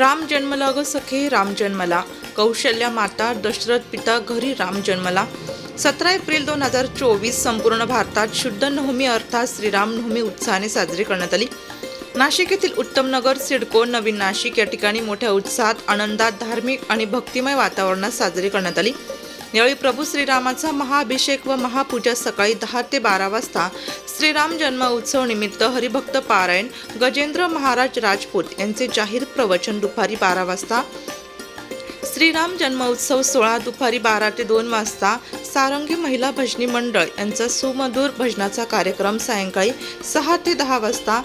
राम जन्मला ग सखे राम जन्मला. कौशल्या माता दशरथ पिता घरी राम जन्मला. सतरा एप्रिल दोन हजार चोवीस संपूर्ण भारतात शुद्ध नवमी अर्थात श्रीराम नवमी उत्साहाने साजरी करण्यात आली. नाशिक येथील उत्तमनगर सिडको नवीन नाशिक या ठिकाणी मोठ्या उत्साहात आनंदात धार्मिक आणि भक्तिमय वातावरणात साजरी करण्यात आली. यावेळी प्रभू श्रीरामाचा महाअभिषेक व महापूजा सकाळी दहा ते बारा वाजता. श्रीराम जन्म उत्सव निमित्त हरिभक्त पारायण गजेंद्र महाराज राजपूत यांचे जाहीर प्रवचन दुपारी बारा वाजता. श्रीराम जन्मोत्सव सोळा दुपारी बारा ते दोन वाजता. सारंगी महिला भजनी मंडळ यांचा सुमधुर भजनाचा कार्यक्रम सायंकाळी सहा ते दहा वाजता.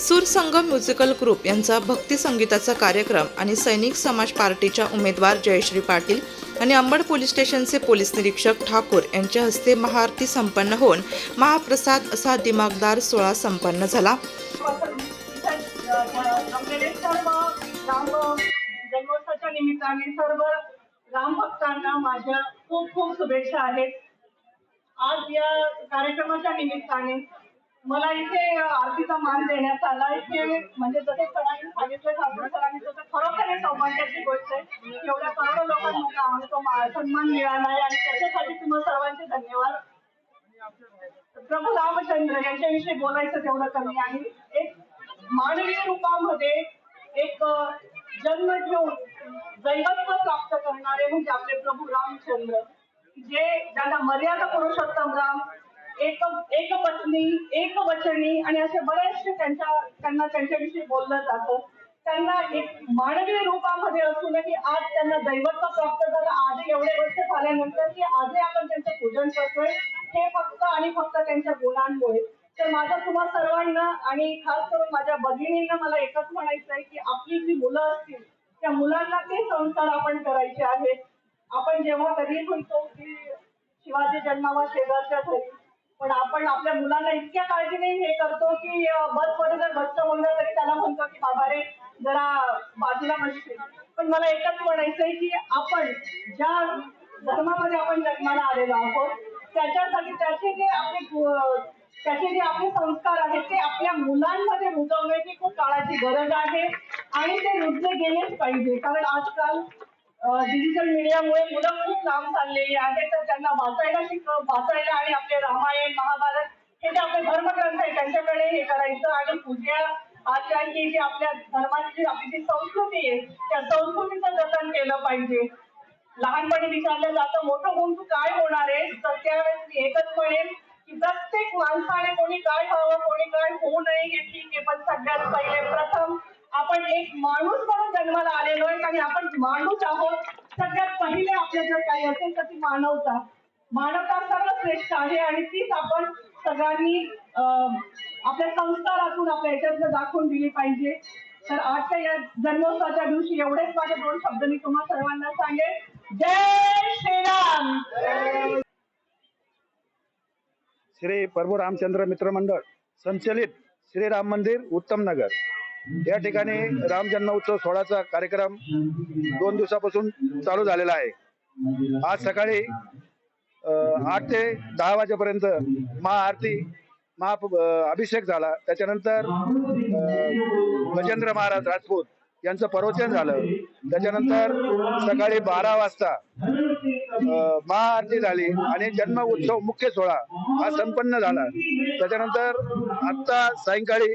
सुरसंगम म्युझिकल ग्रुप यांचा भक्ती संगीताचा कार्यक्रम आणि सैनिक समाज पार्टीच्या उमेदवार जयश्री पाटील आणि अंबड पोलीस स्टेशनचे पोलीस निरीक्षक ठाकूर यांच्या हस्ते महाआरती संपन्न होऊन महाप्रसाद असा दिमागदार सोहळा संपन्न झाला. राम जन्मोत्सवाच्या निमित्ताने सर्व राम भक्तांना माझ्या खूप खूप शुभेच्छा आहेत. आज या कार्यक्रमाच्या निमित्ताने मला इथे आरतीचा मान देण्यात आला. इथे म्हणजे जसे सरांनी सांगितलं ठाकरे सरांनी तसं खरोखर हे सौभाग्याची गोष्ट आहे. एवढ्या करोडो लोकांना आम्हाला तो सन्मान मिळाला आहे आणि त्याच्यासाठी तुम्हाला सर्वांचे धन्यवाद. प्रभू रामचंद्र यांच्याविषयी बोलायचं तेवढं कमी आहे. एक मानवीय रूपामध्ये एक जन्म घेऊन दैवत्व प्राप्त करणारे म्हणजे आपले प्रभू रामचंद्र. जे ज्यांना मर्यादा पुरुषोत्तम राम एक एक पत्नी एक वचनी आणि असे बरेचसे त्यांच्या त्यांना त्यांच्याविषयी बोललं जातं. त्यांना एक मानवीय रूपामध्ये असूनही आज त्यांना दैवत्व प्राप्त झालं आज एवढे वर्ष झाल्यानंतर की आजही आपण त्यांचं पूजन करतोय. हे फक्त आणि फक्त त्यांच्या गुणांमुळे. तर माझं तुम्हा सर्वांना आणि खास करून माझ्या भगिनींना मला एकच म्हणायचं आहे की आपली जी मुलं असतील त्या मुलांना ते संस्कार आपण करायचे आहेत. आपण जेव्हा कधी म्हणतो की शिवाजी जन्मावा शेजारच्या घरी पण आपण आपल्या मुलांना इतक्या काळजीने हे करतो की बसमध्ये जर बसचं म्हणलं तरी त्याला म्हणतो की बाबा रे जरा बाजूला बसते. पण मला एकच म्हणायचं आहे की आपण ज्या धर्मामध्ये आपण जन्माला आलेलो आहोत त्याच्यासाठी त्याचे जे आपले त्याचे जे आपले संस्कार आहेत ते आपल्या मुलांमध्ये रुजवण्याची खूप काळाची गरज आहे आणि ते रुजले गेलेच पाहिजे. कारण आजकाल डिजिटल मीडियामुळे मुलं खूप लांब चाललेली आहेत तर त्यांना वाचायला शिक वाचायला आणि आपले रामायण महाभारत हे जे आपले धर्मग्रंथ आहे त्यांच्याकडे हे करायचं आणि पूजा आचार ही जी आपल्या धर्माची आपली जी संस्कृती आहे त्या संस्कृतीचं जतन केलं पाहिजे. लहानपणी विचारलं जातं मोठं होऊन तू काय होणार आहे तर त्यावेळेस एकच म्हणेल की प्रत्येक माणसाने कोणी काय व्हावं कोणी काय होऊ नये हे ठीक आहे. पण सगळ्यात पहिले प्रथम आपण एक माणूस म्हणून जन्माला आलेलो आहे आणि आपण माणूस आहोत. सगळ्यात पहिले आपल्या जर काही असेल तर ती मानवता. मानवता सर्व श्रेष्ठ आहे आणि तीच आपण सगळ्यांनी आपल्या संस्कारातून आपल्या याच्यात दाखवून दिली पाहिजे. तर आजच्या या जन्मोत्सवाच्या दिवशी एवढेच माझे दोन शब्द मी तुम्हाला सर्वांना सांगेन. जय श्रीराम! श्री प्रभू रामचंद्र मित्र मंडळ संचलित श्रीराम मंदिर उत्तम नगर. या ठिकाणी राम जन्म उत्सव सोहळ्याचा कार्यक्रम दोन दिवसापासून चालू झालेला आहे. आज सकाळी आठ ते दहा वाजेपर्यंत महाआरती महा अभिषेक झाला. त्याच्यानंतर गजेंद्र महाराज राजपूत यांचं प्रवचन झालं. त्याच्यानंतर सकाळी बारा वाजता महाआरती झाली आणि जन्म उत्सव मुख्य सोहळा हा संपन्न झाला. त्याच्यानंतर आत्ता सायंकाळी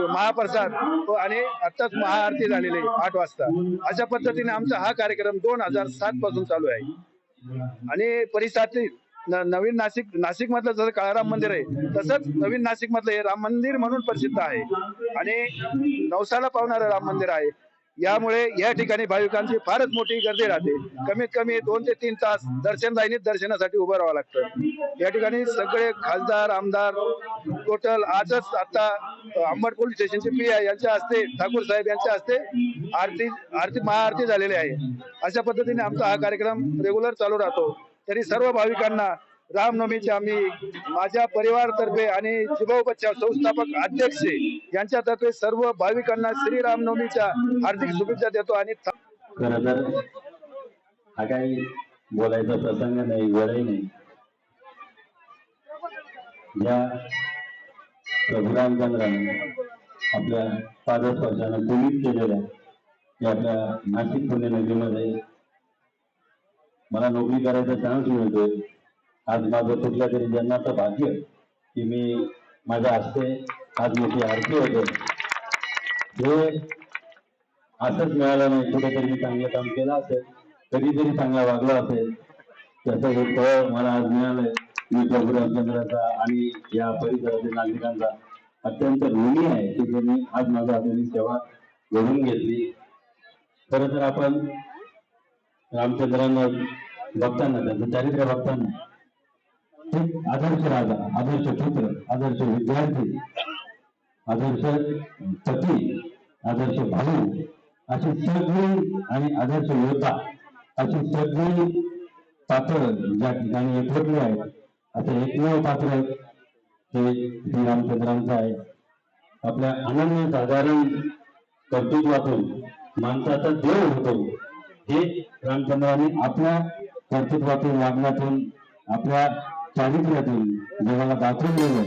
महाप्रसाद आणि आत्ताच महाआरती झालेली आहे, आठ वाजता. अशा पद्धतीने आमचा हा कार्यक्रम दोन हजार सात पासून चालू आहे. आणि परिसरातील नवीन नाशिक नाशिक मधलं जसं काळाराम मंदिर आहे तसंच नवीन नाशिक मधलं हे राम मंदिर म्हणून प्रसिद्ध आहे. आणि नवसाला पावणारं राम मंदिर आहे. यामुळे या ठिकाणी भाविकांची फारच मोठी गर्दी राहते. कमीत कमी दोन ते तीन तास दर्शन दर्शनासाठी उभं राहावं लागतं. या ठिकाणी सगळे खासदार आमदार टोटल आजच आता अंबड पोलीस स्टेशनचे पी आय यांच्या हस्ते ठाकूर साहेब यांच्या हस्ते आरती आरती महाआरती झालेली आहे. अशा पद्धतीने आमचा हा कार्यक्रम रेग्युलर चालू राहतो. तरी सर्व भाविकांना रामनवमीचे आम्ही माझ्या परिवारातर्फे आणि जिभाऊ बच्चा संस्थापक अध्यक्ष यांच्यातर्फे सर्व भाविकांना श्री रामनवमीच्या हार्दिक शुभेच्छा देतो आणि खरं तर हा काही बोलायचा प्रसंग नाही वेळही नाही. ज्या प्रभू रामचंद्राने आपल्या पादस्पर्शानं पुनीत केलेल्या या आपल्या नाशिक पुण्यनगरीमध्ये मला नोकरी करायचा चान्स मिळतोय. आज माझं कुठल्या तरी जन्माचं भाग्य की मी माझ्या हस्ते आज मोठी आरती होते. हे असंच मिळालं नाही कुठेतरी मी चांगलं काम केलं असेल कधीतरी चांगला वागलो असेल. त्याचं हे फळ मला आज मिळालंय मी प्रभू रामचंद्राचा आणि या परिसरातील नागरिकांचा अत्यंत ऋणी आहे की त्यांनी आज माझा आधुनिक सेवा घडून घेतली. खर तर आपण रामचंद्रांना बघताना त्यांचं चारित्र्य बघताना आदर्श राजा आदर्श पुत्र आदर्श विद्यार्थी आदर्श पती आदर्श भाऊ अशी सगळी आणि आदर्श योद्धा अशी सगळी पात्र ज्या ठिकाणी एकवटली आहेत असं एकमेव पात्र हे श्री रामचंद्रांचं आहे. आपल्या अनन्य साधारण कर्तृत्वातून माणसाचा देव होतो. हे रामचंद्राने आपल्या कर्तृत्वातून वागण्यातून आपल्या चारित्र्यातून जगाला दाखवून दिलं